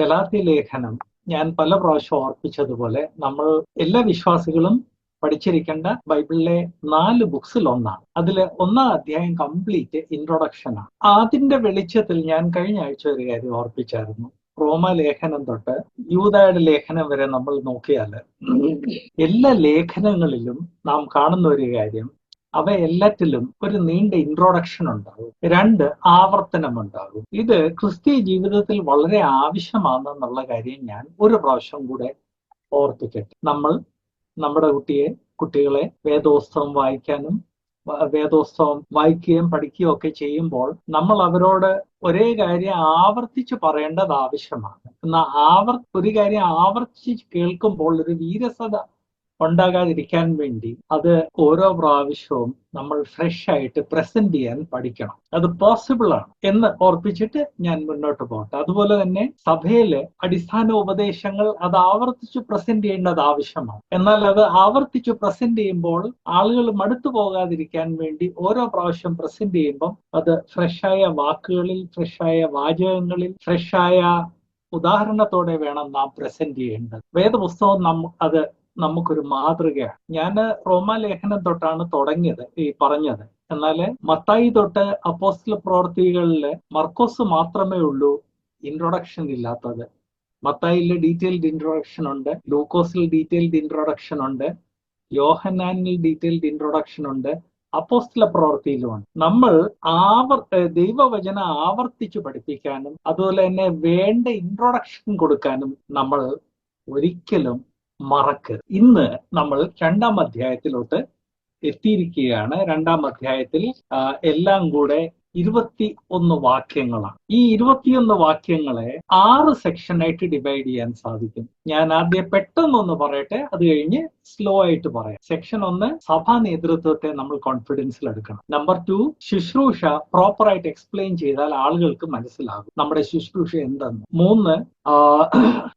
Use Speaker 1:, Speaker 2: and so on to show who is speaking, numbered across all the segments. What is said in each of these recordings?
Speaker 1: ഗലാത്തി ലേഖനം ഞാൻ പല പ്രാവശ്യം ഓർപ്പിച്ചതുപോലെ നമ്മൾ എല്ലാ വിശ്വാസികളും പഠിച്ചിരിക്കേണ്ട ബൈബിളിലെ നാല് ബുക്സിൽ ഒന്നാണ്. അതിൽ ഒന്നാം അധ്യായം കംപ്ലീറ്റ് ഇൻട്രൊഡക്ഷനാണ് അതിന്റെ വെളിച്ചത്തിൽ ഞാൻ കഴിഞ്ഞ ആഴ്ച ഒരു കാര്യം ഓർപ്പിച്ചായിരുന്നു. റോമ ലേഖനം തൊട്ട് യൂതായുടെ ലേഖനം വരെ നമ്മൾ നോക്കിയാൽ എല്ലാ ലേഖനങ്ങളിലും നാം കാണുന്ന ഒരു കാര്യം അവ എല്ലാറ്റിലും ഒരു നീണ്ട ഇൻട്രോഡക്ഷൻ ഉണ്ടാകും. രണ്ട് ആവർത്തനം ഉണ്ടാകും ഇത് ക്രിസ്തീയ ജീവിതത്തിൽ വളരെ ആവശ്യമാണെന്നുള്ള കാര്യം ഞാൻ ഒരു പ്രാവശ്യം കൂടെ ഓർപ്പിക്കട്ടെ നമ്മൾ നമ്മുടെ കുട്ടിയെ കുട്ടികളെ വേദോത്സവം വായിക്കാനും വേദോത്സവം വായിക്കുകയും പഠിക്കുകയും ഒക്കെ ചെയ്യുമ്പോൾ നമ്മൾ അവരോട് ഒരേ കാര്യം ആവർത്തിച്ച് പറയേണ്ടത് ആവശ്യമാണ്. എന്നാൽ ആവർ ഒരു കാര്യം ആവർത്തിച്ച് കേൾക്കുമ്പോൾ ഒരു വീരസത ഉണ്ടാകാതിരിക്കാൻ വേണ്ടി അത് ഓരോ പ്രാവശ്യവും നമ്മൾ ഫ്രഷ് ആയിട്ട് പ്രസന്റ് ചെയ്യാൻ പഠിക്കണം. അത് പോസിബിൾ ആണ് എന്ന് ഓർപ്പിച്ചിട്ട് ഞാൻ മുന്നോട്ട് പോകട്ടെ അതുപോലെ തന്നെ സഭയിലെ അടിസ്ഥാന ഉപദേശങ്ങൾ അത് ആവർത്തിച്ച് പ്രസന്റ് ചെയ്യേണ്ടത് ആവശ്യമാണ്. എന്നാൽ അത് ആവർത്തിച്ച് പ്രസന്റ് ചെയ്യുമ്പോൾ ആളുകൾ മടുത്തു പോകാതിരിക്കാൻ വേണ്ടി ഓരോ പ്രാവശ്യം പ്രസന്റ് ചെയ്യുമ്പോൾ അത് ഫ്രഷായ വാക്കുകളിൽ ഫ്രഷായ വാചകങ്ങളിൽ ഫ്രഷായ ഉദാഹരണത്തോടെ വേണം നാം പ്രസന്റ് ചെയ്യേണ്ടത്. വേദപുസ്തകം നമ്മ അത് നമുക്കൊരു മാതൃകയാണ്. ഞാൻ റോമാലേഖനം തൊട്ടാണ് തുടങ്ങിയത് ഈ പറഞ്ഞത്. എന്നാൽ മത്തായി തൊട്ട് അപ്പോസ്റ്റൽ പ്രവർത്തികളിൽ മർക്കോസ് മാത്രമേ ഉള്ളൂ ഇൻട്രൊഡക്ഷൻ ഇല്ലാത്തത്. മത്തായിൽ ഡീറ്റെയിൽഡ് ഇൻട്രൊഡക്ഷൻ ഉണ്ട് ലൂക്കോസിൽ ഡീറ്റെയിൽഡ് ഇൻട്രൊഡക്ഷൻ ഉണ്ട് യോഹനാനിൽ ഡീറ്റെയിൽഡ് ഇൻട്രൊഡക്ഷൻ ഉണ്ട് അപ്പോസ്റ്റല പ്രവൃത്തിയിലുമാണ് നമ്മൾ ആവർ ദൈവവചന ആവർത്തിച്ചു പഠിപ്പിക്കാനും അതുപോലെ തന്നെ വേണ്ട ഇൻട്രൊഡക്ഷൻ കൊടുക്കാനും നമ്മൾ ഒരിക്കലും മറക്കരുത് ഇന്ന് നമ്മൾ രണ്ടാം അധ്യായത്തിലോട്ട് എത്തിയിരിക്കുകയാണ്. രണ്ടാം അധ്യായത്തിൽ എല്ലാം കൂടെ ഇരുപത്തി ഒന്ന് വാക്യങ്ങളാണ്. ഈ ഇരുപത്തിയൊന്ന് വാക്യങ്ങളെ ആറ് സെക്ഷനായിട്ട് ഡിവൈഡ് ചെയ്യാൻ സാധിക്കും. ഞാൻ ആദ്യം പെട്ടെന്നൊന്ന് പറയട്ടെ അത് കഴിഞ്ഞ് സ്ലോ ആയിട്ട് പറയാം. സെക്ഷൻ ഒന്ന് സഭാ നേതൃത്വത്തെ നമ്മൾ കോൺഫിഡൻസിൽ എടുക്കണം. നമ്പർ ടു ശുശ്രൂഷ പ്രോപ്പറായിട്ട് എക്സ്പ്ലെയിൻ ചെയ്താൽ ആളുകൾക്ക് മനസ്സിലാകും. നമ്മുടെ ശുശ്രൂഷ എന്തെന്ന്. മൂന്ന്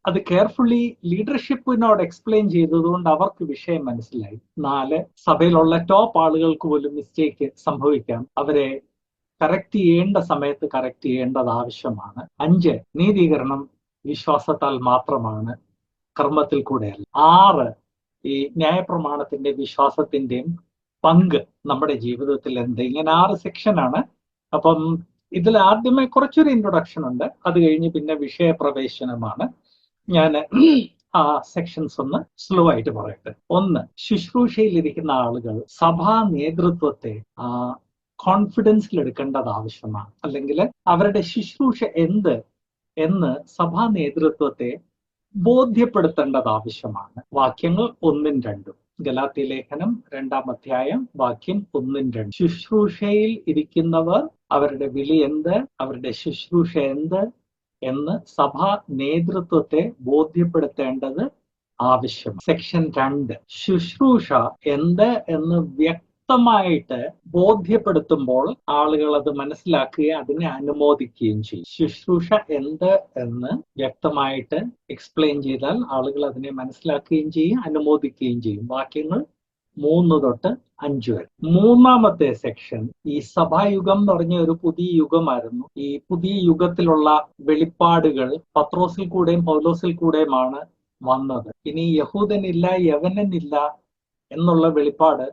Speaker 1: അത് കെയർഫുള്ളി ലീഡർഷിപ്പിനോട് എക്സ്പ്ലെയിൻ ചെയ്തതുകൊണ്ട് അവർക്ക് വിഷയം മനസ്സിലായി. നാല് സഭയിലുള്ള ടോപ്പ് ആളുകൾക്ക് പോലും മിസ്റ്റേക്ക് സംഭവിക്കാം. അവരെ കറക്റ്റ് ചെയ്യേണ്ട സമയത്ത് കറക്റ്റ് ചെയ്യേണ്ടത് ആവശ്യമാണ്. അഞ്ച് നീതീകരണം വിശ്വാസത്താൽ മാത്രമാണ് കർമ്മത്തിൽ കൂടെയല്ല. ആറ് ഈ ന്യായപ്രമാണത്തിന്റെ വിശ്വാസത്തിന്റെയും പങ്ക് നമ്മുടെ ജീവിതത്തിൽ എന്ത്? ഇങ്ങനെ ആറ് സെക്ഷനാണ് അപ്പം ഇതിൽ ആദ്യമേ കുറച്ചൊരു ഇൻട്രൊഡക്ഷൻ ഉണ്ട്. അത് കഴിഞ്ഞ് പിന്നെ വിഷയപ്രവേശനമാണ്. ഞാൻ ആ സെക്ഷൻസ് ഒന്ന് സ്ലോ ആയിട്ട് പറയട്ടെ. ഒന്ന് ശുശ്രൂഷയിലിരിക്കുന്ന ആളുകൾ സഭാ നേതൃത്വത്തെ ആ കോൺഫിഡൻസിൽ എടുക്കേണ്ടത് ആവശ്യമാണ്. അല്ലെങ്കിൽ അവരുടെ ശുശ്രൂഷ എന്ത് എന്ന് സഭാ നേതൃത്വത്തെ ബോധ്യപ്പെടുത്തേണ്ടത് ആവശ്യമാണ്. വാക്യങ്ങൾ ഒന്നും രണ്ടും. ഗലാത്തി ലേഖനം രണ്ടാം അധ്യായം വാക്യം ഒന്നും രണ്ടും. ശുശ്രൂഷയിൽ ഇരിക്കുന്നവർ അവരുടെ വിളി എന്ത് അവരുടെ ശുശ്രൂഷ എന്ത് എന്ന് സഭാ നേതൃത്വത്തെ ബോധ്യപ്പെടുത്തേണ്ടത് ആവശ്യം സെക്ഷൻ രണ്ട്. ശുശ്രൂഷ എന്ത് എന്ന് വ്യക്തമായിട്ട് ബോധ്യപ്പെടുത്തുമ്പോൾ ആളുകൾ അത് മനസ്സിലാക്കുകയും അതിനെ അനുമോദിക്കുകയും ചെയ്യും. ശുശ്രൂഷ എന്ത് എന്ന് വ്യക്തമായിട്ട് എക്സ്പ്ലെയിൻ ചെയ്താൽ ആളുകൾ അതിനെ മനസ്സിലാക്കുകയും ചെയ്യും അനുമോദിക്കുകയും ചെയ്യും. വാക്യങ്ങൾ മൂന്ന് തൊട്ട് അഞ്ചു വരെ. മൂന്നാമത്തെ സെക്ഷൻ ഈ സഭായുഗം എന്ന് പറഞ്ഞ ഒരു പുതിയ യുഗമായിരുന്നു. ഈ പുതിയ യുഗത്തിലുള്ള വെളിപ്പാടുകൾ പത്രോസിൽ കൂടെയും പൗലോസിൽ കൂടെയുമാണ് വന്നത്. ഇനി യഹൂദനില്ല യവനനില്ല എന്നുള്ള വെളിപ്പാട്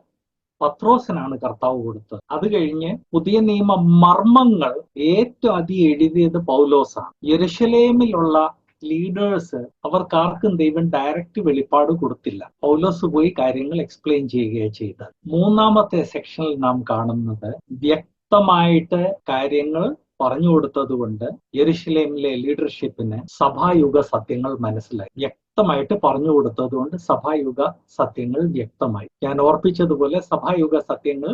Speaker 1: പത്രോസിനാണ് കർത്താവ് കൊടുത്തത്. അത് കഴിഞ്ഞ് പുതിയ നിയമ മർമ്മങ്ങൾ ഏറ്റവും അധികം എഴുതിയത് പൗലോസാണ്. യെരുഷലേമിലുള്ള ലീഡേഴ്സ് അവർക്ക് ആർക്കും ദൈവം ഡയറക്റ്റ് വെളിപ്പാട് കൊടുത്തില്ല. പൗലോസ് പോയി കാര്യങ്ങൾ എക്സ്പ്ലെയിൻ ചെയ്യുകയാണ് ചെയ്തത്. മൂന്നാമത്തെ സെക്ഷനിൽ നാം കാണുന്നത് വ്യക്തമായിട്ട് കാര്യങ്ങൾ പറഞ്ഞു കൊടുത്തതുകൊണ്ട് യെരുഷലേമിലെ ലീഡർഷിപ്പിന് സഭായുഗ സത്യങ്ങൾ മനസ്സിലായി. വ്യക്തമായിട്ട് പറഞ്ഞു കൊടുത്തതുകൊണ്ട് സഭായുഗ സത്യങ്ങൾ വ്യക്തമായി. ഞാൻ ഓർപ്പിച്ചതുപോലെ സഭായുഗ സത്യങ്ങൾ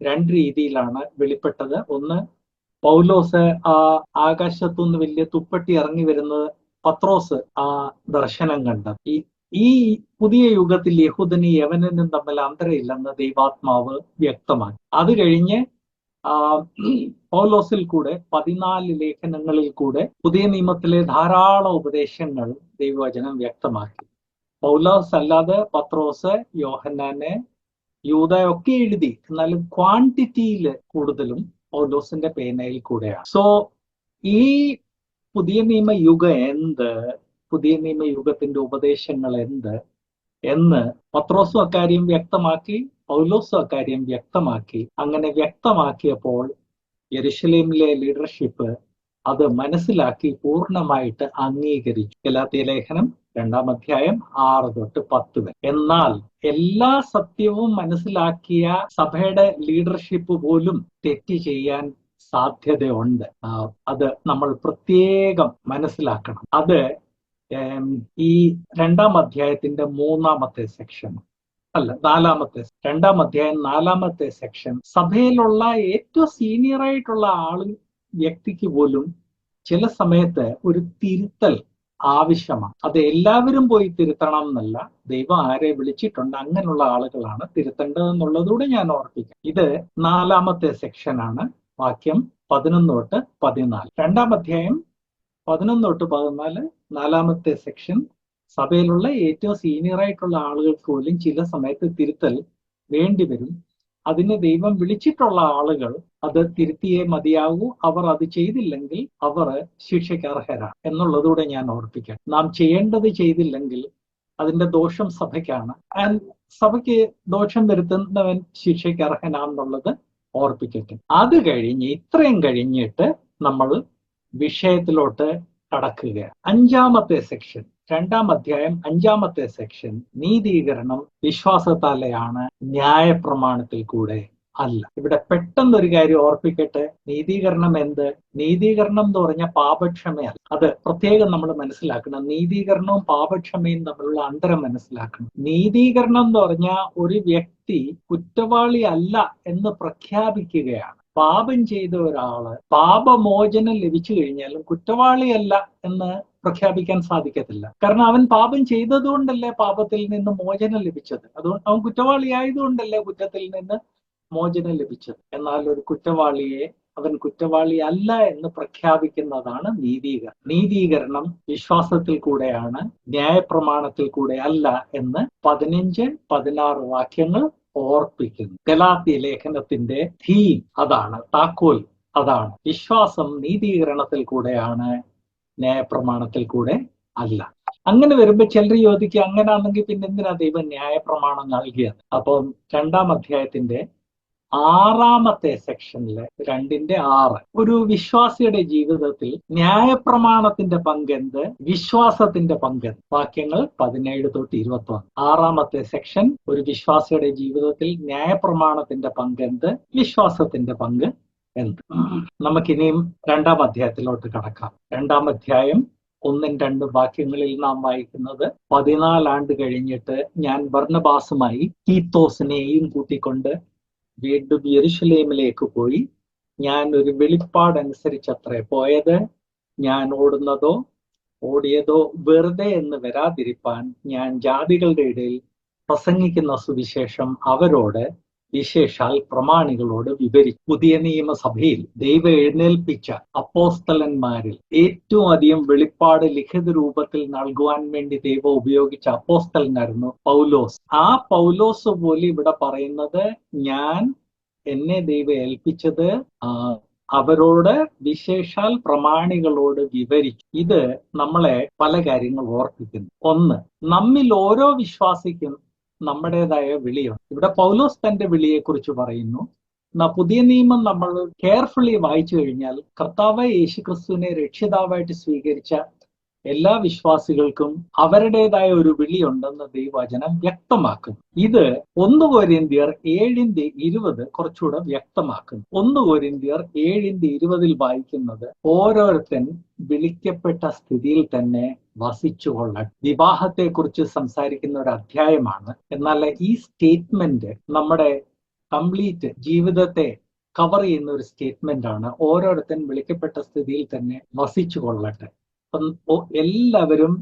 Speaker 1: രണ്ട് രീതിയിലാണ് വെളിപ്പെട്ടത്. ഒന്ന് പൗലോസ് ആ ആകാശത്തുനിന്ന് വലിയ തുപ്പട്ടി ഇറങ്ങി വരുന്നത് പത്രോസ് ആ ദർശനം കണ്ടത് ഈ ഈ പുതിയ യുഗത്തിൽ യഹൂദനും യവനനും തമ്മിൽ അന്തരമില്ലെന്ന് ദൈവാത്മാവ് വ്യക്തമാണ് അത് കഴിഞ്ഞ് പൗലോസിൽ കൂടെ പതിനാല് ലേഖനങ്ങളിൽ കൂടെ പുതിയ നിയമത്തിലെ ധാരാളം ഉപദേശങ്ങൾ ദൈവവചനം വ്യക്തമാക്കി. പൗലോസ് അല്ലാതെ പത്രോസ് യോഹന്നാനെ യൂതയൊക്കെ എഴുതി എന്നാലും ക്വാണ്ടിറ്റിയിൽ കൂടുതലും പൗലോസിന്റെ പേനയിൽ കൂടെയാണ്. സോ ഈ പുതിയ നിയമ യുഗം എന്ത്? പുതിയ നിയമ യുഗത്തിന്റെ ഉപദേശങ്ങൾ എന്ത്? എന്ന് പത്രോസും അക്കാര്യം വ്യക്തമാക്കി. പൗലോസും അക്കാര്യം വ്യക്തമാക്കി. അങ്ങനെ വ്യക്തമാക്കിയപ്പോൾ യെരുഷലേമിലെ ലീഡർഷിപ്പ് അത് മനസ്സിലാക്കി പൂർണമായിട്ട് അംഗീകരിച്ചു. ഗലാത്തിയ ലേഖനം രണ്ടാം അധ്യായം ആറ് തൊട്ട് പത്ത് വരെ. എന്നാൽ എല്ലാ സത്യവും മനസ്സിലാക്കിയ സഭയുടെ ലീഡർഷിപ്പ് പോലും തെറ്റ് ചെയ്യാൻ സാധ്യതയുണ്ട്. അത് നമ്മൾ പ്രത്യേകം മനസ്സിലാക്കണം. അത് ഈ രണ്ടാം അധ്യായത്തിന്റെ മൂന്നാമത്തെ സെക്ഷൻ അല്ല നാലാമത്തെ രണ്ടാം അധ്യായം നാലാമത്തെ സെക്ഷൻ സഭയിലുള്ള ഏറ്റവും സീനിയർ ആയിട്ടുള്ള ആളും വ്യക്തിക്ക് പോലും ചില സമയത്ത് ഒരു തിരുത്തൽ ആവശ്യമാണ്. അത് എല്ലാവരും പോയി തിരുത്തണം എന്നല്ല ദൈവം ആരെ വിളിച്ചിട്ടുണ്ട് അങ്ങനെയുള്ള ആളുകളാണ് തിരുത്തേണ്ടതെന്നുള്ളതൂടെ ഞാൻ ഓർപ്പിക്കാം. ഇത് നാലാമത്തെ സെക്ഷനാണ് വാക്യം പതിനൊന്ന് തൊട്ട് പതിനാല്. രണ്ടാം അധ്യായം പതിനൊന്ന് തൊട്ട് പതിനാല് നാലാമത്തെ സെക്ഷൻ സഭയിലുള്ള ഏറ്റവും സീനിയർ ആയിട്ടുള്ള ആളുകൾക്ക് പോലും ചില സമയത്ത് തിരുത്തൽ വേണ്ടി വരും. അതിന് ദൈവം വിളിച്ചിട്ടുള്ള ആളുകൾ അത് തിരുത്തിയേ മതിയാകൂ അവർ അത് ചെയ്തില്ലെങ്കിൽ അവർ ശിക്ഷയ്ക്ക് അർഹരാണ് എന്നുള്ളതൂടെ ഞാൻ ഓർപ്പിക്കാം. നാം ചെയ്യേണ്ടത് ചെയ്തില്ലെങ്കിൽ അതിന്റെ ദോഷം സഭയ്ക്കാണ്. ആൻഡ് സഭയ്ക്ക് ദോഷം വരുത്തുന്നവൻ ശിക്ഷയ്ക്ക് അർഹനാന്നുള്ളത് ഓർപ്പിക്കട്ടെ. അത് കഴിഞ്ഞ് ഇത്രയും കഴിഞ്ഞിട്ട് നമ്മൾ വിഷയത്തിലോട്ട് കടക്കുക അഞ്ചാമത്തെ സെക്ഷൻ രണ്ടാം അധ്യായം അഞ്ചാമത്തെ സെക്ഷൻ നീതീകരണം വിശ്വാസത്താലെയാണ് ന്യായപ്രമാണത്തിൽ കൂടെ അല്ല. ഇവിടെ പെട്ടെന്ന് ഒരു കാര്യം ഓർപ്പിക്കട്ടെ. നീതീകരണം എന്ത്? നീതീകരണം എന്ന് പറഞ്ഞ പാപക്ഷമയല്ല അത് പ്രത്യേകം നമ്മൾ മനസ്സിലാക്കണം. നീതീകരണവും പാപക്ഷമയും തമ്മിലുള്ള അന്തരം മനസ്സിലാക്കണം. നീതീകരണം എന്ന് പറഞ്ഞ ഒരു വ്യക്തി കുറ്റവാളി അല്ല എന്ന് പ്രഖ്യാപിക്കുകയാണ്. പാപം ചെയ്ത ഒരാൾ പാപമോചനം ലഭിച്ചു കഴിഞ്ഞാലും കുറ്റവാളിയല്ല എന്ന് പ്രഖ്യാപിക്കാൻ സാധിക്കത്തില്ല. കാരണം അവൻ പാപം ചെയ്തതുകൊണ്ടല്ലേ പാപത്തിൽ നിന്ന് മോചനം ലഭിച്ചത്. അതുകൊണ്ട് അവൻ കുറ്റവാളിയായതുകൊണ്ടല്ലേ കുറ്റത്തിൽ നിന്ന് മോചനം ലഭിച്ചത്. എന്നാൽ ഒരു കുറ്റവാളിയെ അവൻ കുറ്റവാളി അല്ല എന്ന് പ്രഖ്യാപിക്കുന്നതാണ് നീതീകരണം. നീതീകരണം വിശ്വാസത്തിൽ കൂടെയാണ് ന്യായപ്രമാണത്തിൽ കൂടെ അല്ല എന്ന് പതിനഞ്ച് പതിനാറ് വാക്യങ്ങൾ ഓർപ്പിക്കുന്നു. ഗലാത്തി ലേഖനത്തിന്റെ തീം അതാണ് താക്കോൽ അതാണ്. വിശ്വാസം നീതീകരണത്തിൽ കൂടെയാണ് ന്യായപ്രമാണത്തിൽ കൂടെ അല്ല. അങ്ങനെ വരുമ്പോ ചിലർ ചോദിക്കുക അങ്ങനാണെങ്കിൽ പിന്നെ എന്തിനാ ദൈവം ന്യായപ്രമാണം നൽകിയത്? അപ്പം രണ്ടാം അധ്യായത്തിന്റെ ആറാമത്തെ സെക്ഷനിലെ രണ്ടിന്റെ ആറ്. ഒരു വിശ്വാസിയുടെ ജീവിതത്തിൽ ന്യായപ്രമാണത്തിന്റെ പങ്കെന്ത് വിശ്വാസത്തിന്റെ പങ്കെന്ത് വാക്യങ്ങൾ പതിനേഴ് തൊട്ട് ഇരുപത്തി ഒന്ന് ആറാമത്തെ സെക്ഷൻ ഒരു വിശ്വാസിയുടെ ജീവിതത്തിൽ ന്യായപ്രമാണത്തിന്റെ പങ്കെന്ത് വിശ്വാസത്തിന്റെ പങ്ക് എന്ത് നമുക്കിനിയും രണ്ടാം അധ്യായത്തിലോട്ട് കടക്കാം. രണ്ടാം അധ്യായം ഒന്നും രണ്ട് വാക്യങ്ങളിൽ നാം വായിക്കുന്നത് പതിനാലാണ്ട് കഴിഞ്ഞിട്ട് ഞാൻ ഭർണബാസുമായി കീത്തോസിനെയും കൂട്ടിക്കൊണ്ട് വീണ്ടും യെരുഷലേമിലേക്ക് പോയി. ഞാൻ ഒരു വെളിപ്പാടനുസരിച്ചത്രേ പോയത്? ഞാൻ ഓടുന്നതോ ഓടിയതോ വെറുതെ എന്ന് വരാതിരിപ്പാൻ ഞാൻ ജാതികളുടെ ഇടയിൽ പ്രസംഗിക്കുന്ന സുവിശേഷം അവരോട് വിശേഷാൽ പ്രമാണികളോട് വിവരിച്ചു പുതിയ നിയമസഭയിൽ ദൈവ എഴുന്നേൽപ്പിച്ച അപ്പോസ്തലന്മാരിൽ ഏറ്റവും അധികം വെളിപ്പാട് ലിഖിത രൂപത്തിൽ നൽകുവാൻ വേണ്ടി ദൈവം ഉപയോഗിച്ച അപ്പോസ്തലനായിരുന്നു പൗലോസ്. ആ പൗലോസ് പോലെ ഇവിടെ പറയുന്നത് ഞാൻ എന്നെ ദൈവം ഏൽപ്പിച്ചത് അവരോട് വിശേഷാൽ പ്രമാണികളോട് വിവരിച്ചു ഇത് നമ്മളെ പല കാര്യങ്ങൾ ഓർപ്പിക്കുന്നു. ഒന്ന് നമ്മിൽ ഓരോ വിശ്വാസിക്കും നമ്മുടേതായ വിളിയുണ്ട്. ഇവിടെ പൗലോസ് തന്റെ വിളിയെക്കുറിച്ച് പറയുന്നു പുതിയ നിയമം നമ്മൾ കെയർഫുള്ളി വായിച്ചു കഴിഞ്ഞാൽ കർത്താവ് യേശുക്രിസ്തുവിനെ രക്ഷിതാവായിട്ട് സ്വീകരിച്ച എല്ലാ വിശ്വാസികൾക്കും അവരുടേതായ ഒരു വിളിയുണ്ടെന്ന് ദൈവവചനം വ്യക്തമാക്കുന്നു. ഇത് ഒന്ന് കോരിന്ത്യർ ഏഴിന്റെ ഇരുപത് കുറച്ചുകൂടെ വ്യക്തമാക്കുന്നു. ഒന്ന് കോരിന്ത്യർ ഏഴിന്റെ ഇരുപതിൽ വായിക്കുന്നത് ഓരോരുത്തൻ വിളിക്കപ്പെട്ട സ്ഥിതിയിൽ തന്നെ വസിച്ചുകൊള്ളട്ടെ വിവാഹത്തെക്കുറിച്ച് സംസാരിക്കുന്ന ഒരു അധ്യായമാണ്. എന്നാൽ ഈ സ്റ്റേറ്റ്മെന്റ് നമ്മുടെ കംപ്ലീറ്റ് ജീവിതത്തെ കവർ ചെയ്യുന്ന ഒരു സ്റ്റേറ്റ്മെന്റ് ആണ്. ഓരോരുത്തൻ വിളിക്കപ്പെട്ട സ്ഥിതിയിൽ തന്നെ വസിച്ചു കൊള്ളട്ടെ എല്ലാവരും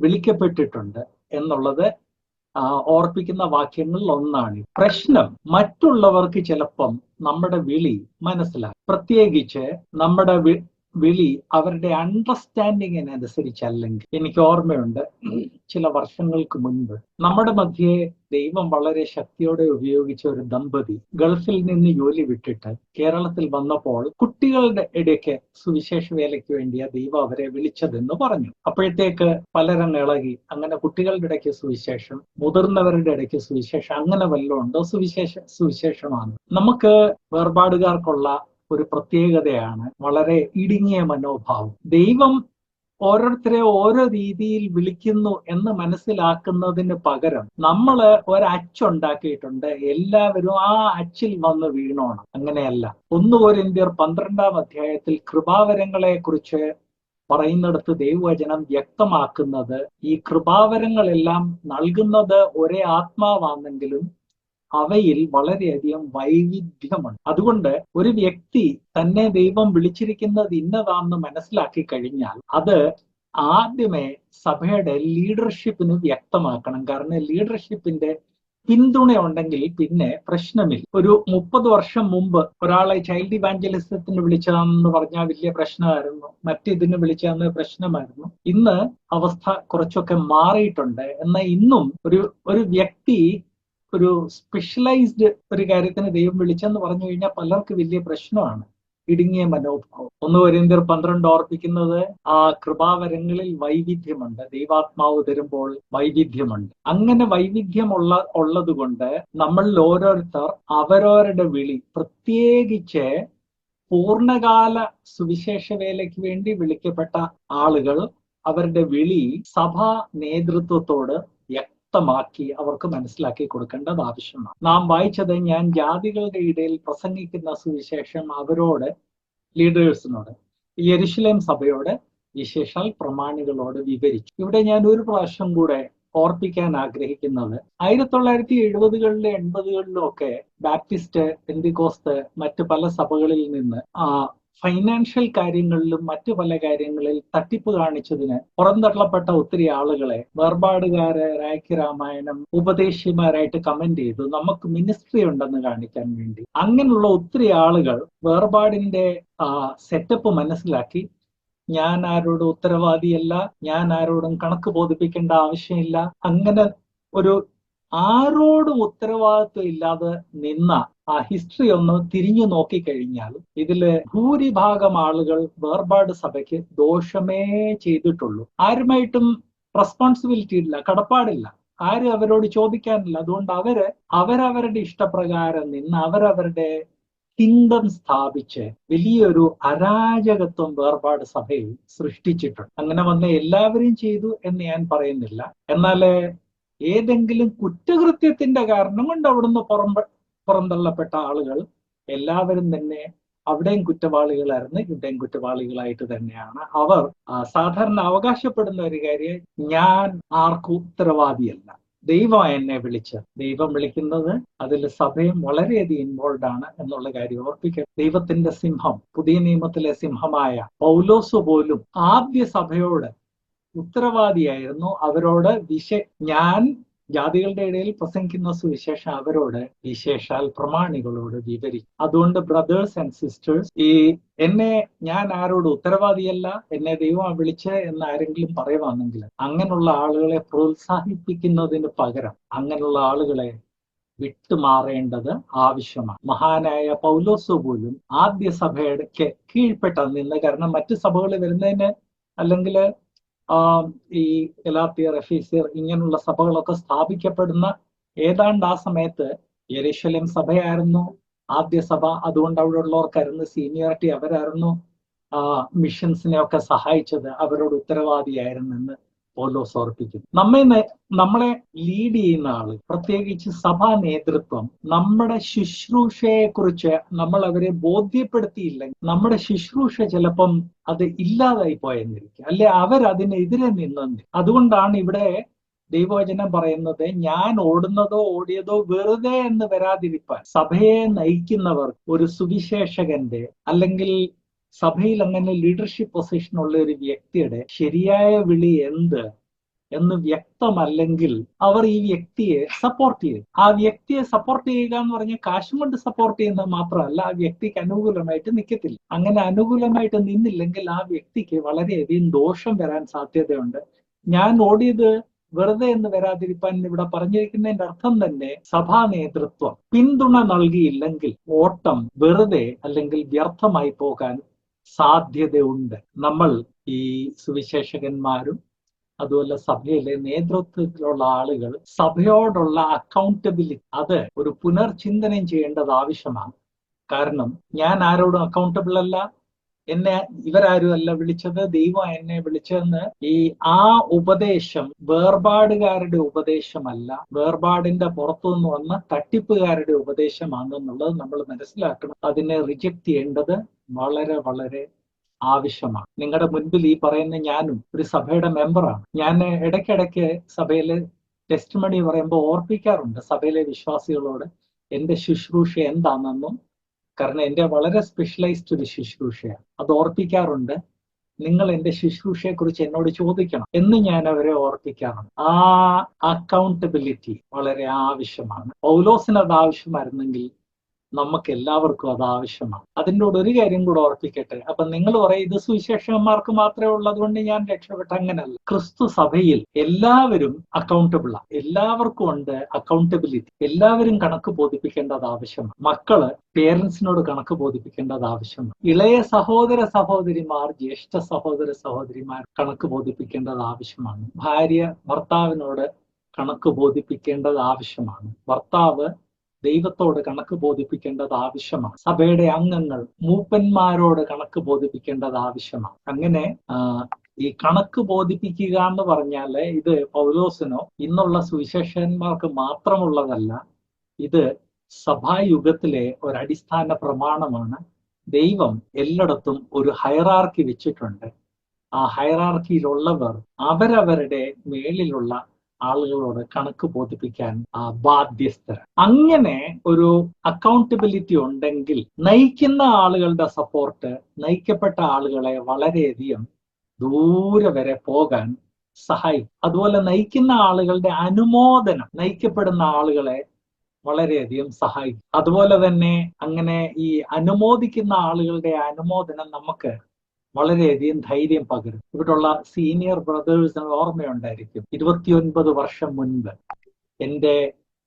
Speaker 1: വിളിക്കപ്പെട്ടിട്ടുണ്ട് എന്നുള്ളത് ഓർപ്പിക്കുന്ന വാക്യങ്ങളിൽ ഒന്നാണ്. പ്രശ്നം മറ്റുള്ളവർക്ക് ചിലപ്പം നമ്മുടെ വിളി മനസ്സിലാകും പ്രത്യേകിച്ച് നമ്മുടെ വിളി അവരുടെ അണ്ടർസ്റ്റാൻഡിങ്ങിനനുസരിച്ചല്ലെങ്കിൽ എനിക്ക് ഓർമ്മയുണ്ട് ചില വർഷങ്ങൾക്ക് മുൻപ് നമ്മുടെ മധ്യേ ദൈവം വളരെ ശക്തിയോടെ ഉപയോഗിച്ച ഒരു ദമ്പതി ഗൾഫിൽ നിന്ന് ജോലി വിട്ടിട്ട് കേരളത്തിൽ വന്നപ്പോൾ കുട്ടികളുടെ ഇടയ്ക്ക് സുവിശേഷ വേലയ്ക്ക് വേണ്ടിയാ ദൈവം അവരെ വിളിച്ചതെന്ന് പറഞ്ഞു. അപ്പോഴത്തേക്ക് പലരും ഇളകി അങ്ങനെ കുട്ടികളുടെ ഇടയ്ക്ക് സുവിശേഷം മുതിർന്നവരുടെ ഇടയ്ക്ക് സുവിശേഷം അങ്ങനെ വല്ലതും ഉണ്ടോ? സുവിശേഷ സുവിശേഷമാണ്? നമുക്ക് വേർപാടുകാർക്കുള്ള ഒരു പ്രത്യേകതയാണ്. വളരെ ഇടുങ്ങിയ മനോഭാവം. ദൈവം ഓരോരുത്തരെ ഓരോ രീതിയിൽ വിളിക്കുന്നു എന്ന് മനസ്സിലാക്കുന്നതിന് പകരം നമ്മൾ ഒരു എല്ലാവരും ആ അച്ചിൽ വന്ന് വീണോണം. അങ്ങനെയല്ല. ഒന്ന് ഇന്ത്യർ പന്ത്രണ്ടാം അധ്യായത്തിൽ കൃപാവരങ്ങളെ കുറിച്ച് പറയുന്നിടത്ത് ദൈവവചനം വ്യക്തമാക്കുന്നത് ഈ കൃപാവരങ്ങളെല്ലാം നൽകുന്നത് ഒരേ ആത്മാവാണെങ്കിലും അവയിൽ വളരെയധികം വൈവിധ്യമുണ്ട്. അതുകൊണ്ട് ഒരു വ്യക്തി തന്നെ ദൈവം വിളിച്ചിരിക്കുന്നത് ഇന്നതാണെന്ന് മനസ്സിലാക്കി കഴിഞ്ഞാൽ അത് ആദ്യമേ സഭയുടെ ലീഡർഷിപ്പിന് വ്യക്തമാക്കണം. കാരണം ലീഡർഷിപ്പിന്റെ പിന്തുണ ഉണ്ടെങ്കിൽ പിന്നെ പ്രശ്നമില്ല. ഒരു മുപ്പത് വർഷം മുമ്പ് ഒരാളെ ചൈൽഡ് ഇവാഞ്ചലിസത്തിന് വിളിച്ചതെന്ന് പറഞ്ഞാൽ വലിയ പ്രശ്നമായിരുന്നു. മറ്റിതിന് വിളിച്ചതെന്ന് പ്രശ്നമായിരുന്നു. ഇന്ന് അവസ്ഥ കുറച്ചൊക്കെ മാറിയിട്ടുണ്ട്. എന്നാൽ ഇന്നും ഒരു ഒരു വ്യക്തി ഒരു സ്പെഷ്യലൈസ്ഡ് ഒരു കാര്യത്തിന് ദൈവം വിളിച്ചെന്ന് പറഞ്ഞു കഴിഞ്ഞാൽ പലർക്ക് വലിയ പ്രശ്നമാണ്. ഇടുങ്ങിയ മനോഭാവം. ഒന്ന് വരീന്ദർ പന്ത്രണ്ട് ഓർപ്പിക്കുന്നത് ആ കൃപാവരങ്ങളിൽ വൈവിധ്യമുണ്ട്. ദൈവാത്മാവ് തരുമ്പോൾ വൈവിധ്യമുണ്ട്. അങ്ങനെ വൈവിധ്യമുള്ള ഉള്ളത് കൊണ്ട് നമ്മളിൽ ഓരോരുത്തർ അവരവരുടെ വിളി പ്രത്യേകിച്ച് പൂർണകാല സുവിശേഷ വേലയ്ക്ക് വേണ്ടി വിളിക്കപ്പെട്ട ആളുകൾ അവരുടെ വിളി സഭാ നേതൃത്വത്തോട് വ്യക്തമാക്കി അവർക്ക് മനസ്സിലാക്കി കൊടുക്കേണ്ടത് ആവശ്യമാണ്. നാം വായിച്ചത് ഞാൻ ജാതികളുടെ ഇടയിൽ പ്രസംഗിക്കുന്ന സുവിശേഷം അവരോട് ലീഡേഴ്സിനോട് യരിശിലേം സഭയോട് വിശേഷാൽ പ്രമാണികളോട് വിവരിച്ചു. ഇവിടെ ഞാൻ ഒരു പ്രാവശ്യം കൂടെ ഓർപ്പിക്കാൻ ആഗ്രഹിക്കുന്നത് ആയിരത്തി തൊള്ളായിരത്തി എഴുപതുകളിലും എൺപതുകളിലും ഒക്കെ ബാപ്റ്റിസ്റ്റ് പെന്തികോസ്ത് മറ്റ് പല സഭകളിൽ നിന്ന് ആ ഫൈനാൻഷ്യൽ കാര്യങ്ങളിലും മറ്റു പല കാര്യങ്ങളിൽ തട്ടിപ്പ് കാണിച്ചതിന് പുറന്തള്ളപ്പെട്ട ഒത്തിരി ആളുകളെ വേർപാടുകാര് രാഖി രാമായണം ഉപദേശിമാരായിട്ട് കമന്റ് ചെയ്തു. നമുക്ക് മിനിസ്ട്രി ഉണ്ടെന്ന് കാണിക്കാൻ വേണ്ടി. അങ്ങനെയുള്ള ഒത്തിരി ആളുകൾ വേർപാടിന്റെ സെറ്റപ്പ് മനസ്സിലാക്കി. ഞാൻ ആരോടും ഉത്തരവാദിയല്ല. ഞാൻ ആരോടും കണക്ക് ബോധിപ്പിക്കേണ്ട ആവശ്യമില്ല. അങ്ങനെ ഒരു ആരോടും ഉത്തരവാദിത്വം ഇല്ലാതെ നിന്ന ആ ഹിസ്റ്ററി ഒന്ന് തിരിഞ്ഞു നോക്കിക്കഴിഞ്ഞാൽ ഇതിൽ ഭൂരിഭാഗം ആളുകൾ വേർപാട് സഭയ്ക്ക് ദോഷമേ ചെയ്തിട്ടുള്ളൂ. ആരുമായിട്ടും റെസ്പോൺസിബിലിറ്റി ഇല്ല കടപ്പാടില്ല. ആരും അവരോട് ചോദിക്കാനില്ല. അതുകൊണ്ട് അവർ അവരവരുടെ ഇഷ്ടപ്രകാരം നിന്ന് അവരവരുടെ കിങ്ഡം സ്ഥാപിച്ച് വലിയൊരു അരാജകത്വം വേർപാട് സഭയിൽ സൃഷ്ടിച്ചിട്ടുണ്ട്. അങ്ങനെ വന്ന എല്ലാവരും ചെയ്തു എന്ന് ഞാൻ പറയുന്നില്ല. എന്നാൽ ഏതെങ്കിലും കുറ്റകൃത്യത്തിന്റെ കാരണം കൊണ്ട് അവിടുന്ന് പുറം പുറന്തള്ളപ്പെട്ട ആളുകൾ എല്ലാവരും തന്നെ അവിടെയും കുറ്റവാളികളായിരുന്നു ഇവിടെയും കുറ്റവാളികളായിട്ട് തന്നെയാണ്. അവർ സാധാരണ അവകാശപ്പെടുന്ന ഒരു കാര്യം ഞാൻ ആർക്കും ഉത്തരവാദിയല്ല. ദൈവം എന്നെ വിളിച്ച് ദൈവം വിളിക്കുന്നത് അതിൽ സഭയും വളരെയധികം ഇൻവോൾവ് ആണ് എന്നുള്ള കാര്യം ഓർപ്പിക്കുക ദൈവത്തിന്റെ സിംഹം പുതിയ നിയമത്തിലെ സിംഹമായ പൗലോസ് പോലും ആദ്യ സഭയോട് ഉത്തരവാദിയായിരുന്നു. അവരോട് വിശ ഞാൻ ജാതികളുടെ ഇടയിൽ പ്രസംഗിക്കുന്ന സുവിശേഷം അവരോട് വിശേഷാൽ പ്രമാണികളോട് വിവരിക്കും. അതുകൊണ്ട് ബ്രദേഴ്സ് ആൻഡ് സിസ്റ്റേഴ്സ് ഈ എന്നെ ഞാൻ ആരോട് ഉത്തരവാദിയല്ല എന്നെ ദൈവം വിളിച്ച് എന്ന് ആരെങ്കിലും പറയുവാണെങ്കിൽ അങ്ങനെയുള്ള ആളുകളെ പ്രോത്സാഹിപ്പിക്കുന്നതിന് പകരം അങ്ങനെയുള്ള ആളുകളെ വിട്ടുമാറേണ്ടത് ആവശ്യമാണ്. മഹാനായ പൗലോസ് പോലും ആദ്യ സഭയുടെ കീഴ്പ്പെട്ട നിന്ന് കാരണം മറ്റു സഭകൾ വരുന്നതിന് അല്ലെങ്കിൽ ഈ എലാത്തിയർ എഫീസിയർ ഇങ്ങനെയുള്ള സഭകളൊക്കെ സ്ഥാപിക്കപ്പെടുന്ന ഏതാണ്ട് ആ സമയത്ത് യെരുശലേം സഭയായിരുന്നു. ആദ്യ സഭ അതുകൊണ്ട് അവിടെ ഉള്ളവർക്കായിരുന്നു സീനിയോറിറ്റി അവരായിരുന്നു. ആ മിഷൻസിനെ ഒക്കെ സഹായിച്ചത് അവരോട് ഉത്തരവാദിയായിരുന്നെന്ന്. പോലോസ് ഓർപ്പിക്കുന്നു നമ്മെ നമ്മളെ ലീഡ് ചെയ്യുന്ന ആൾ പ്രത്യേകിച്ച് സഭാ നേതൃത്വം നമ്മുടെ ശുശ്രൂഷയെ കുറിച്ച് നമ്മൾ അവരെ ബോധ്യപ്പെടുത്തിയില്ലെങ്കിൽ നമ്മുടെ ശുശ്രൂഷ ചിലപ്പം അത് ഇല്ലാതായി പോയെന്നിരിക്കും. അല്ലെ അവരതിനെതിരെ നിന്നെന്ന് അതുകൊണ്ടാണ് ഇവിടെ ദൈവവചനം പറയുന്നത് ഞാൻ ഓടുന്നതോ ഓടിയതോ വെറുതെ എന്ന് വരാതിരിപ്പാൻ. സഭയെ നയിക്കുന്നവർ ഒരു സുവിശേഷകന്റെ അല്ലെങ്കിൽ സഭയിൽ അങ്ങനെ ലീഡർഷിപ്പ് പൊസിഷൻ ഉള്ള ഒരു വ്യക്തിയുടെ ശരിയായ വിളി എന്ത് എന്ന് വ്യക്തമല്ലെങ്കിൽ അവർ ഈ വ്യക്തിയെ സപ്പോർട്ട് ചെയ്യും. ആ വ്യക്തിയെ സപ്പോർട്ട് ചെയ്യുക എന്ന് പറഞ്ഞാൽ കാശ് കൊണ്ട് സപ്പോർട്ട് ചെയ്യുന്നത് മാത്രമല്ല ആ വ്യക്തിക്ക് അനുകൂലമായിട്ട് നിൽക്കത്തില്ല അങ്ങനെ അനുകൂലമായിട്ട് നിന്നില്ലെങ്കിൽ ആ വ്യക്തിക്ക് വളരെയധികം ദോഷം വരാൻ സാധ്യതയുണ്ട്. ഞാൻ ഓടിയത് വെറുതെ എന്ന് വരാതിരിക്കാൻ ഇവിടെ പറഞ്ഞിരിക്കുന്നതിന്റെ അർത്ഥം തന്നെ സഭാ നേതൃത്വം പിന്തുണ നൽകിയില്ലെങ്കിൽ ഓട്ടം വെറുതെ അല്ലെങ്കിൽ വ്യർത്ഥമായി പോകാൻ സാധ്യതയുണ്ട്. നമ്മൾ ഈ സുവിശേഷകന്മാരും അതുപോലെ സഭയിലെ നേതൃത്വത്തിലുള്ള ആളുകൾ സഭയോടുള്ള അക്കൗണ്ടബിലിറ്റി അത് ഒരു പുനർചിന്തനം ചെയ്യേണ്ടത് ആവശ്യമാണ്. കാരണം ഞാൻ ആരോടും അക്കൗണ്ടബിൾ അല്ല. എന്നെ ഇവരാരും അല്ല വിളിച്ചത്. ദൈവം എന്നെ വിളിച്ചതെന്ന് ഈ ആ ഉപദേശം വേർപാടുകാരുടെ ഉപദേശമല്ല. വേർപാടിന്റെ പുറത്തു നിന്ന് വന്ന തട്ടിപ്പുകാരുടെ ഉപദേശമാണെന്നുള്ളത് നമ്മൾ മനസ്സിലാക്കണം. അതിനെ റിജക്ട് ചെയ്യേണ്ടത് വളരെ വളരെ ആവശ്യമാണ്. നിങ്ങളുടെ മുൻപിൽ ഈ പറയുന്ന ഞാനും ഒരു സഭയുടെ മെമ്പറാണ് ഞാൻ ഇടയ്ക്കിടയ്ക്ക് സഭയിലെ ടെസ്റ്റ് മണി പറയുമ്പോൾ ഓർപ്പിക്കാറുണ്ട് സഭയിലെ വിശ്വാസികളോട് എന്റെ ശുശ്രൂഷ എന്താണെന്നും കാരണം എന്റെ വളരെ സ്പെഷ്യലൈസ്ഡ് ഒരു ശുശ്രൂഷയാണ്. അത് ഓർപ്പിക്കാറുണ്ട്. നിങ്ങൾ എന്റെ ശുശ്രൂഷയെ കുറിച്ച് എന്നോട് ചോദിക്കണം എന്ന് ഞാൻ അവരെ ഓർപ്പിക്കാറുണ്ട്. ആ അക്കൗണ്ടബിലിറ്റി വളരെ ആവശ്യമാണ്. പൗലോസിന് അത് ആവശ്യമായിരുന്നെങ്കിൽ നമുക്ക് എല്ലാവർക്കും അത് ആവശ്യമാണ്. അതിനോട് ഒരു കാര്യം കൂടെ ഓർപ്പിക്കട്ടെ അപ്പൊ നിങ്ങൾ പറയും ഇത് സുവിശേഷന്മാർക്ക് മാത്രമേ ഉള്ളതുകൊണ്ട് ഞാൻ രക്ഷപ്പെട്ട അങ്ങനല്ല. ക്രിസ്തു സഭയിൽ എല്ലാവരും അക്കൗണ്ടബിൾ ആണ് എല്ലാവർക്കും ഉണ്ട് അക്കൗണ്ടബിലിറ്റി എല്ലാവരും കണക്ക് ബോധിപ്പിക്കേണ്ടത് ആവശ്യമാണ്. മക്കൾ പേരൻസിനോട് കണക്ക് ബോധിപ്പിക്കേണ്ടത് ആവശ്യമാണ്. ഇളയ സഹോദര സഹോദരിമാർ ജ്യേഷ്ഠ സഹോദര സഹോദരിമാർ കണക്ക് ബോധിപ്പിക്കേണ്ടത് ആവശ്യമാണ്. ഭാര്യ ഭർത്താവിനോട് കണക്ക് ബോധിപ്പിക്കേണ്ടത് ആവശ്യമാണ്. ഭർത്താവ് ദൈവത്തോട് കണക്ക് ബോധിപ്പിക്കേണ്ടത് ആവശ്യമാണ്. സഭയുടെ അംഗങ്ങൾ മൂപ്പന്മാരോട് കണക്ക് ബോധിപ്പിക്കേണ്ടത് ആവശ്യമാണ്. അങ്ങനെ ഈ കണക്ക് ബോധിപ്പിക്കുക എന്ന് പറഞ്ഞാൽ ഇത് പൗലോസിനോ ഇന്നുള്ള സുവിശേഷന്മാർക്ക് മാത്രമുള്ളതല്ല ഇത് സഭായുഗത്തിലെ ഒരു അടിസ്ഥാന പ്രമാണമാണ്. ദൈവം എല്ലായിടത്തും ഒരു ഹൈറാർക്കി വെച്ചിട്ടുണ്ട്. ആ ഹൈറാർക്കിയിലുള്ളവർ അവരവരുടെ മേളിലുള്ള ആളുകളോട് കണക്ക് ബോധിപ്പിക്കാൻ ബാധ്യസ്ഥർ. അങ്ങനെ ഒരു അക്കൗണ്ടബിലിറ്റി ഉണ്ടെങ്കിൽ നയിക്കുന്ന ആളുകളുടെ സപ്പോർട്ട് നയിക്കപ്പെട്ട ആളുകളെ വളരെയധികം ദൂരെ വരെ പോകാൻ സഹായിക്കും. അതുപോലെ നയിക്കുന്ന ആളുകളുടെ അനുമോദനം നയിക്കപ്പെടുന്ന ആളുകളെ വളരെയധികം സഹായിക്കും. അതുപോലെ തന്നെ അങ്ങനെ ഈ അനുമോദിക്കുന്ന ആളുകളുടെ അനുമോദനം നമുക്ക് വളരെയധികം ധൈര്യം പകരും. ഇവിടുള്ള സീനിയർ ബ്രദേഴ്സിന് ഓർമ്മയുണ്ടായിരിക്കും. ഇരുപത്തിയൊൻപത് വർഷം മുൻപ് എന്റെ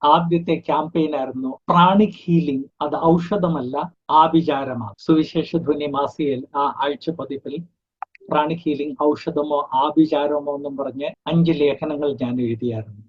Speaker 1: ആദ്യത്തെ ക്യാമ്പയിൻ ആയിരുന്നു പ്രാണിക് ഹീലിംഗ് അത് ഔഷധമല്ല ആഭിചാരമാണ് സുവിശേഷ ധ്വനി മാസികയിൽ ആ ആഴ്ച പതിപ്പിൽ പ്രാണിക് ഹീലിംഗ് ഔഷധമോ ആഭിചാരമോ എന്നും പറഞ്ഞ് അഞ്ച് ലേഖനങ്ങൾ ഞാൻ എഴുതിയായിരുന്നു.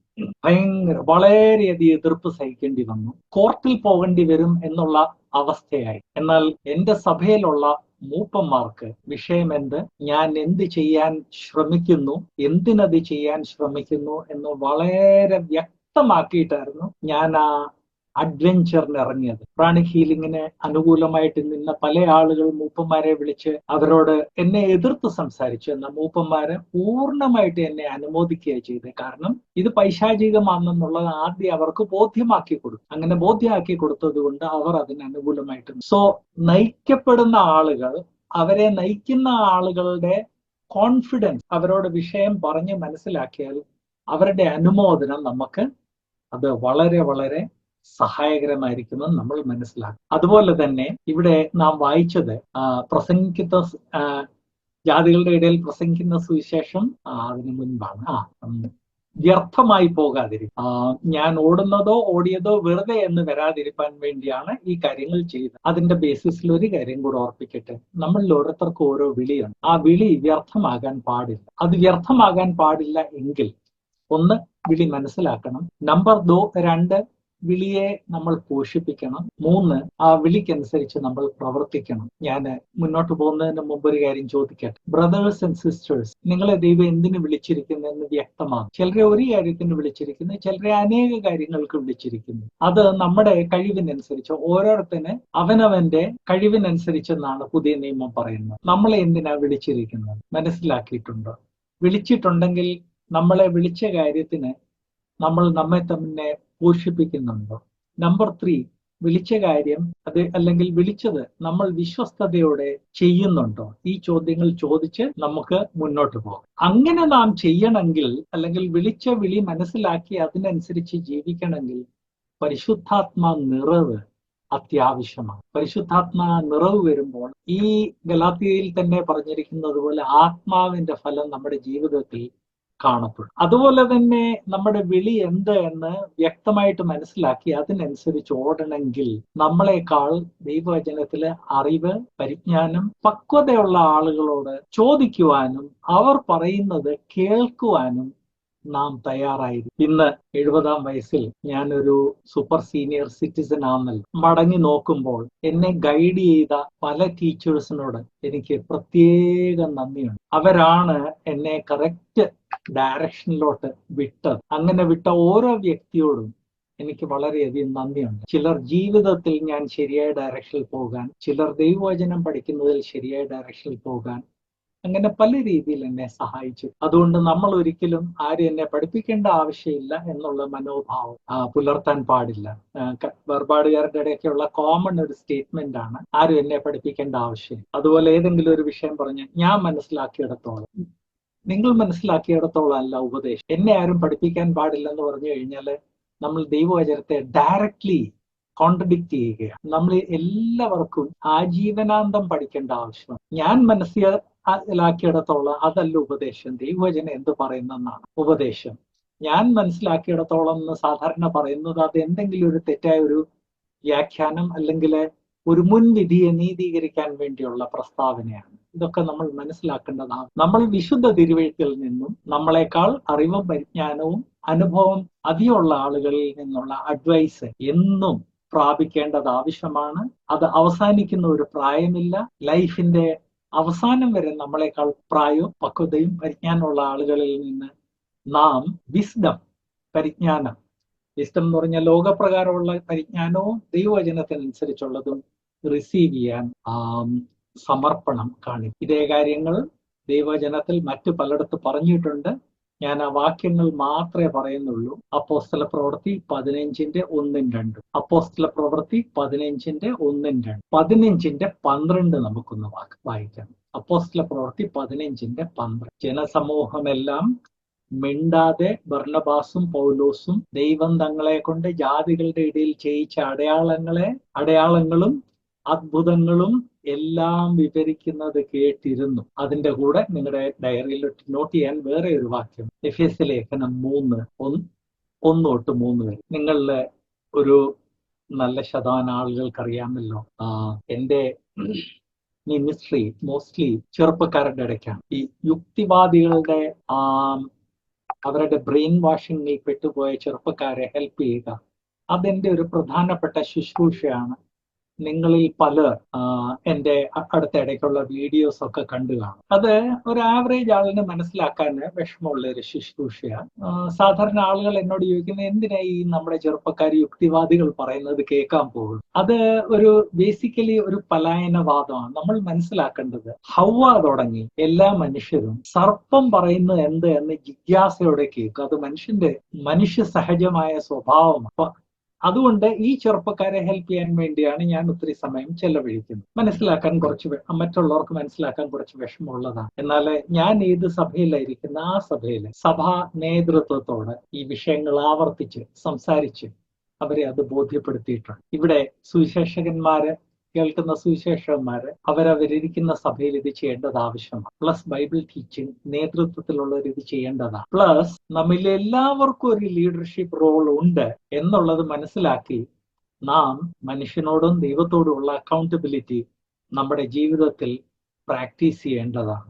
Speaker 1: ഭയങ്കര വളരെയധികം എതിർപ്പ് സഹിക്കേണ്ടി വന്നു. കോർട്ടിൽ പോകേണ്ടി വരും എന്നുള്ള അവസ്ഥയായി. എന്നാൽ എന്റെ സഭയിലുള്ള മൂപ്പന്മാർക്ക് വിഷയം എന്ത് ഞാൻ എന്ത് ചെയ്യാൻ ശ്രമിക്കുന്നു? എന്തിനത് ചെയ്യാൻ ശ്രമിക്കുന്നു എന്ന് വളരെ വ്യക്തമാക്കിയിട്ടായിരുന്നു ഞാൻ ആ അഡ്വഞ്ചറിന് ഇറങ്ങിയത് പ്രാണി ഹീലിങ്ങിന് അനുകൂലമായിട്ട് നിന്ന പല ആളുകൾ മൂപ്പന്മാരെ വിളിച്ച് അവരോട് എന്നെ എതിർത്ത് സംസാരിച്ചു എന്ന മൂപ്പന്മാരെ പൂർണമായിട്ട് എന്നെ അനുമോദിക്കുകയാണ് ചെയ്തത് കാരണം ഇത് പൈശാചികമാണെന്നുള്ളത് ആദ്യം അവർക്ക് ബോധ്യമാക്കി കൊടുത്തു. അങ്ങനെ ബോധ്യമാക്കി കൊടുത്തത് കൊണ്ട് അവർ അതിന് അനുകൂലമായിട്ട് സോ നയിക്കപ്പെടുന്ന ആളുകൾ അവരെ നയിക്കുന്ന ആളുകളുടെ കോൺഫിഡൻസ് അവരോട് വിഷയം പറഞ്ഞ് മനസ്സിലാക്കിയാൽ അവരുടെ അനുമോദനം നമുക്ക് അത് വളരെ വളരെ സഹായകരമായിരിക്കുമെന്ന് നമ്മൾ മനസ്സിലാക്കും. അതുപോലെ തന്നെ ഇവിടെ നാം വായിച്ചത് പ്രസംഗിക്കുന്ന ജാതികളുടെ ഇടയിൽ പ്രസംഗിക്കുന്ന സുവിശേഷം അതിനു മുൻപാണ്. ആ വ്യർത്ഥമായി പോകാതിരിക്കും ഞാൻ ഓടുന്നതോ ഓടിയതോ വെറുതെ എന്ന് വരാതിരിക്കാൻ വേണ്ടിയാണ് ഈ കാര്യങ്ങൾ ചെയ്തത്. അതിന്റെ ബേസിസിൽ ഒരു കാര്യം കൂടെ ഓർപ്പിക്കട്ടെ. നമ്മളിൽ ഓരോരുത്തർക്കും ഓരോ വിളിയുണ്ട്. ആ വിളി വ്യർത്ഥമാകാൻ പാടില്ല. അത് വ്യർത്ഥമാകാൻ പാടില്ല എങ്കിൽ ഒന്ന് വിളി മനസ്സിലാക്കണം. നമ്പർ ദോ രണ്ട് വിളിയെ നമ്മൾ പോഷിപ്പിക്കണം. മൂന്ന് ആ വിളിക്കനുസരിച്ച് നമ്മൾ പ്രവർത്തിക്കണം. ഞാൻ മുന്നോട്ട് പോകുന്നതിന് മുമ്പ് ഒരു കാര്യം ചോദിക്കട്ടെ. ബ്രദേഴ്സ് ആൻഡ് സിസ്റ്റേഴ്സ് നിങ്ങളെ ദൈവം എന്തിനു വിളിച്ചിരിക്കുന്നതെന്ന് വ്യക്തമാണ് ചിലരെ ഒരു കാര്യത്തിന് വിളിച്ചിരിക്കുന്നു ചിലരെ അനേക കാര്യങ്ങൾക്ക് വിളിച്ചിരിക്കുന്നു. അത് നമ്മുടെ കഴിവിനനുസരിച്ച് ഓരോരുത്തന് അവനവന്റെ കഴിവിനനുസരിച്ചെന്നാണ് പുതിയ നിയമം പറയുന്നത്. നമ്മളെ എന്തിനാ വിളിച്ചിരിക്കുന്നത്? മനസ്സിലാക്കിയിട്ടുണ്ട്? വിളിച്ചിട്ടുണ്ടെങ്കിൽ നമ്മളെ വിളിച്ച കാര്യത്തിന് നമ്മൾ നമ്മെ തന്നെ പോഷിപ്പിക്കുന്നുണ്ടോ? നമ്പർ ത്രീ വിളിച്ച കാര്യം അത് അല്ലെങ്കിൽ വിളിച്ചത് നമ്മൾ വിശ്വസ്തയോടെ ചെയ്യുന്നുണ്ടോ? ഈ ചോദ്യങ്ങൾ ചോദിച്ച് നമുക്ക് മുന്നോട്ട് പോകാം. അങ്ങനെ നാം ചെയ്യണമെങ്കിൽ അല്ലെങ്കിൽ വിളിച്ച വിളി മനസ്സിലാക്കി അതിനനുസരിച്ച് ജീവിക്കണമെങ്കിൽ പരിശുദ്ധാത്മാ നിറവ് അത്യാവശ്യമാണ്. പരിശുദ്ധാത്മാ നിറവ് വരുമ്പോൾ ഈ ഗലാത്തിയിൽ തന്നെ പറഞ്ഞിരിക്കുന്നത് പോലെ ആത്മാവിന്റെ ഫലം നമ്മുടെ ജീവിതത്തിൽ കാണപ്പെടും. അതുപോലെ തന്നെ നമ്മുടെ വിളി എന്ത് എന്ന് വ്യക്തമായിട്ട് മനസ്സിലാക്കി അതിനനുസരിച്ച് ഓടണമെങ്കിൽ നമ്മളെക്കാൾ ദൈവവചനത്തിൽ അറിവ് പരിജ്ഞാനം പക്വതയുള്ള ആളുകളോട് ചോദിക്കുവാനും അവർ പറയുന്നത് കേൾക്കുവാനും നാം തയ്യാറായിരുന്നു. ഇന്ന് എഴുപതാം വയസ്സിൽ ഞാനൊരു സൂപ്പർ സീനിയർ സിറ്റിസൺ ആണെന്നല്ല മടങ്ങി നോക്കുമ്പോൾ എന്നെ ഗൈഡ് ചെയ്ത പല ടീച്ചേഴ്സിനോട് എനിക്ക് പ്രത്യേക നന്ദിയുണ്ട്. അവരാണ് എന്നെ കറക്റ്റ് ഡയറക്ഷനിലോട്ട് വിട്ടത്. അങ്ങനെ വിട്ട ഓരോ വ്യക്തിയോടും എനിക്ക് വളരെയധികം നന്ദിയുണ്ട്. ചിലർ ജീവിതത്തിൽ ഞാൻ ശരിയായ ഡയറക്ഷനിൽ പോകാൻ ചിലർ ദൈവവചനം പഠിക്കുന്നതിൽ ശരിയായ ഡയറക്ഷനിൽ പോകാൻ അങ്ങനെ പല രീതിയിൽ എന്നെ സഹായിച്ചു. അതുകൊണ്ട് നമ്മൾ ഒരിക്കലും ആരും എന്നെ പഠിപ്പിക്കേണ്ട ആവശ്യമില്ല എന്നുള്ള മനോഭാവം പുലർത്താൻ പാടില്ല. വേർപാടുകാരുടെ ഇടയ്ക്കുള്ള കോമൺ ഒരു സ്റ്റേറ്റ്മെന്റ് ആണ് ആരും എന്നെ പഠിപ്പിക്കേണ്ട ആവശ്യം അതുപോലെ ഏതെങ്കിലും ഒരു വിഷയം പറഞ്ഞ് ഞാൻ മനസ്സിലാക്കിയിടത്തോളം. നിങ്ങൾ മനസ്സിലാക്കിയിടത്തോളം അല്ല ഉപദേശം. എന്നെ ആരും പഠിപ്പിക്കാൻ പാടില്ലെന്ന് പറഞ്ഞു കഴിഞ്ഞാൽ നമ്മൾ ദൈവവചനത്തെ ഡയറക്ട്ലി കോൺട്രഡിക്ട് ചെയ്യുകയാണ്. നമ്മൾ എല്ലാവർക്കും ആജീവനാന്തം പഠിക്കേണ്ട ആവശ്യം ഞാൻ മനസ്സിലാക്കിയിടത്തോളം അതല്ല ഉപദേശം. ദൈവവചനം എന്ത് പറയുന്നെന്നാണ് ഉപദേശം. ഞാൻ മനസ്സിലാക്കിയിടത്തോളം എന്ന് സാധാരണ പറയുന്നത് അത് എന്തെങ്കിലും ഒരു തെറ്റായ ഒരു വ്യാഖ്യാനം അല്ലെങ്കിൽ ഒരു മുൻവിധിയെ നീതീകരിക്കാൻ വേണ്ടിയുള്ള പ്രസ്താവനയാണ്. ഇതൊക്കെ നമ്മൾ മനസ്സിലാക്കേണ്ടതാണ്. നമ്മൾ വിശുദ്ധ തിരുവഴുത്തിൽ നിന്നും നമ്മളെക്കാൾ അറിവും പരിജ്ഞാനവും അനുഭവം അധികമുള്ള ആളുകളിൽ നിന്നുള്ള അഡ്വൈസ് എന്നും പ്രാപിക്കേണ്ടത് ആവശ്യമാണ്. അത് അവസാനിക്കുന്ന ഒരു പ്രായമില്ല. ലൈഫിന്റെ അവസാനം വരെ നമ്മളെക്കാൾ പ്രായവും പക്വതയും പരിജ്ഞാനമുള്ള ആളുകളിൽ നിന്ന് നാം വിസ്ഡം പരിജ്ഞാനം. വിസ്ഡം എന്ന് പറഞ്ഞാൽ ലോകപ്രകാരമുള്ള പരിജ്ഞാനവും ദൈവവചനത്തിനനുസരിച്ചുള്ളതും റിസീവ് ചെയ്യാൻ സമർപ്പണം കാണിക്കും. ഇതേ കാര്യങ്ങൾ ദൈവചനത്തിൽ മറ്റു പലയിടത്ത് പറഞ്ഞിട്ടുണ്ട്. ഞാൻ ആ വാക്യങ്ങൾ മാത്രമേ പറയുന്നുള്ളൂ. അപ്പോസ്തല പ്രവൃത്തി പതിനഞ്ചിന്റെ ഒന്നും രണ്ടും. അപ്പോസ്തല പ്രവൃത്തി പതിനഞ്ചിന്റെ ഒന്നും രണ്ടും. പതിനഞ്ചിന്റെ പന്ത്രണ്ട് നമുക്കൊന്ന് വായിക്കാം. അപ്പോസ്തല പ്രവൃത്തി പതിനഞ്ചിന്റെ പന്ത്രണ്ട്. ജനസമൂഹമെല്ലാം മിണ്ടാതെ ബർണബാസും പൗലോസും ദൈവം തങ്ങളെ കൊണ്ട് ജാതികളുടെ ഇടയിൽ ചെയ്യിച്ച അടയാളങ്ങളെ അടയാളങ്ങളും അത്ഭുതങ്ങളും എല്ലാം വിവരിക്കുന്നത് കേട്ടിരുന്നു. അതിന്റെ കൂടെ നിങ്ങളുടെ ഡയറിയിൽ നോട്ട് ചെയ്യാൻ വേറെ ഒരു വാക്യം. എഫ് ലേഖനം മൂന്ന് ഒന്ന് തൊട്ട് മൂന്ന്. വരെ നിങ്ങളിലെ ഒരു നല്ല ശതമാനം ആളുകൾക്ക് അറിയാമല്ലോ എന്റെ മിനിസ്ട്രി മോസ്റ്റ്ലി ചെറുപ്പക്കാരുടെ ഇടയ്ക്കാണ്. ഈ യുക്തിവാദികളുടെ ആ അവരുടെ ബ്രെയിൻ വാഷിങ്ങിൽ പെട്ടുപോയ ചെറുപ്പക്കാരെ ഹെൽപ്പ് ചെയ്യുക അതെന്റെ ഒരു പ്രധാനപ്പെട്ട ശുശ്രൂഷയാണ്. നിങ്ങളിൽ പലർ അടുത്ത ഇടയ്ക്കുള്ള വീഡിയോസ് ഒക്കെ കണ്ടു കാണും. അത് ഒരു ആവറേജ് ആളിന് മനസ്സിലാക്കാൻ വിഷമമുള്ള ഒരു ശുശ്രൂഷയാണ്. സാധാരണ ആളുകൾ എന്നോട് ചോദിക്കുന്നത് എന്തിനാ ഈ നമ്മുടെ ചെറുപ്പക്കാർ യുക്തിവാദികൾ പറയുന്നത് കേൾക്കാൻ പോകും അത് ഒരു ബേസിക്കലി ഒരു പലായനവാദമാണ്. നമ്മൾ മനസ്സിലാക്കേണ്ടത് ഹൗവ തുടങ്ങി എല്ലാ മനുഷ്യരും സർപ്പം പറയുന്നത് എന്ത് എന്ന് ജിജ്ഞാസയോടെ കേൾക്കും അത് മനുഷ്യന്റെ മനുഷ്യ സഹജമായ സ്വഭാവമാണ്. അതുകൊണ്ട് ഈ ചെറുപ്പക്കാരെ ഹെൽപ്പ് ചെയ്യാൻ വേണ്ടിയാണ് ഞാൻ ഒത്തിരി സമയം ചെലവഴിക്കുന്നത്. മനസ്സിലാക്കാൻ കുറച്ച് മറ്റുള്ളവർക്ക് മനസ്സിലാക്കാൻ കുറച്ച് വിഷമമുള്ളതാണ്. എന്നാൽ ഞാൻ ഏത് സഭയിലായിരിക്കുന്ന ആ സഭയിലെ സഭാ നേതൃത്വത്തോട് ഈ വിഷയങ്ങൾ ആവർത്തിച്ച് സംസാരിച്ച് അവരെ അത് ബോധ്യപ്പെടുത്തിയിട്ടുണ്ട്. ഇവിടെ സുവിശേഷകന്മാര് കേൾക്കുന്ന സുവിശേഷന്മാര് അവരവരിയ്ക്കുന്ന സഭയിൽ ഇത് ചെയ്യേണ്ടത് ആവശ്യമാണ്. പ്ലസ് ബൈബിൾ ടീച്ചിങ് നേതൃത്വത്തിലുള്ളവർ ഇത് ചെയ്യേണ്ടതാണ്. പ്ലസ് നമ്മിൽ എല്ലാവർക്കും ഒരു ലീഡർഷിപ്പ് റോൾ ഉണ്ട് എന്നുള്ളത് മനസ്സിലാക്കി നാം മനുഷ്യനോടും ദൈവത്തോടുമുള്ള അക്കൗണ്ടബിലിറ്റി നമ്മുടെ ജീവിതത്തിൽ പ്രാക്ടീസ് ചെയ്യേണ്ടതാണ്.